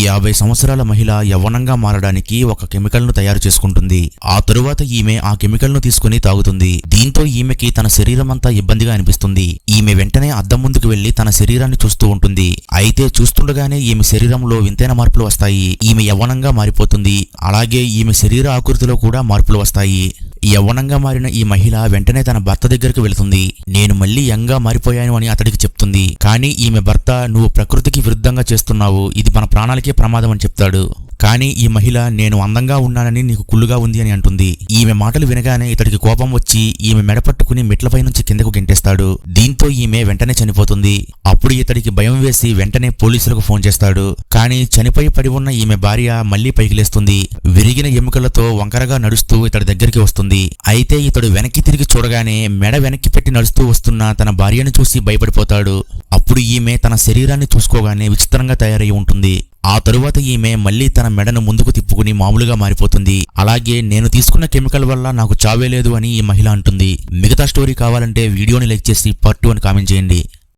యాభై సంవత్సరాల మహిళ యవ్వనంగా మారడానికి ఒక కెమికల్ను తయారు చేసుకుంటుంది. ఆ తరువాత ఈమె ఆ కెమికల్ను తీసుకుని తాగుతుంది. దీంతో ఈమెకి తన శరీరం అంతా ఇబ్బందిగా అనిపిస్తుంది. ఈమె వెంటనే అద్దం ముందుకు వెళ్ళి తన శరీరాన్ని చూస్తూ ఉంటుంది. అయితే చూస్తుండగానే ఈమె శరీరంలో వింతైన మార్పులు వస్తాయి. ఈమె యవ్వనంగా మారిపోతుంది. అలాగే ఈమె శరీర ఆకృతిలో కూడా మార్పులు వస్తాయి. యవ్వనంగా మారిన ఈ మహిళ వెంటనే తన భర్త దగ్గరికి వెళుతుంది. నేను మళ్ళీ యంగా మారిపోయాను అని అతడికి చెప్తుంది. కానీ ఈమె భర్త నువ్వు ప్రకృతికి విరుద్ధంగా చేస్తున్నావు. ఇది మన ప్రాణాలకే ప్రమాదం అని చెప్తాడు. కానీ ఈ మహిళ నేను అందంగా ఉన్నానని నీకు కుళ్ళుగా ఉంది అని అంటుంది. ఈమె మాటలు వినగానే ఇతడికి కోపం వచ్చి ఈమె మెడపట్టుకుని మెట్లపై నుంచి కిందకు గెంటేస్తాడు. దీంతో ఈమె వెంటనే చనిపోతుంది. అప్పుడు ఇతడికి భయం వేసి వెంటనే పోలీసులకు ఫోన్ చేస్తాడు. కానీ చనిపోయి పడి ఉన్న ఈమె భార్య మళ్ళీ పైకి లేస్తుంది. విరిగిన ఎముకలతో వంకరగా నడుస్తూ ఇతడి దగ్గరికి వస్తుంది. అయితే ఇతడు వెనక్కి తిరిగి చూడగానే మెడ వెనక్కి పెట్టి నడుస్తూ వస్తున్న తన భార్యను చూసి భయపడిపోతాడు. అప్పుడు ఈమె తన శరీరాన్ని చూసుకోగానే విచిత్రంగా తయారై ఉంటుంది. ఆ తరువాత ఈమె మళ్ళీ తన మెడను ముందుకు తిప్పుకుని మామూలుగా మారిపోతుంది. అలాగే నేను తీసుకున్న కెమికల్ వల్ల నాకు చావే లేదు అని ఈ మహిళ అంటుంది. మిగతా స్టోరీ కావాలంటే వీడియోని లైక్ చేసి పార్ట్ టూ అని కామెంట్ చేయండి.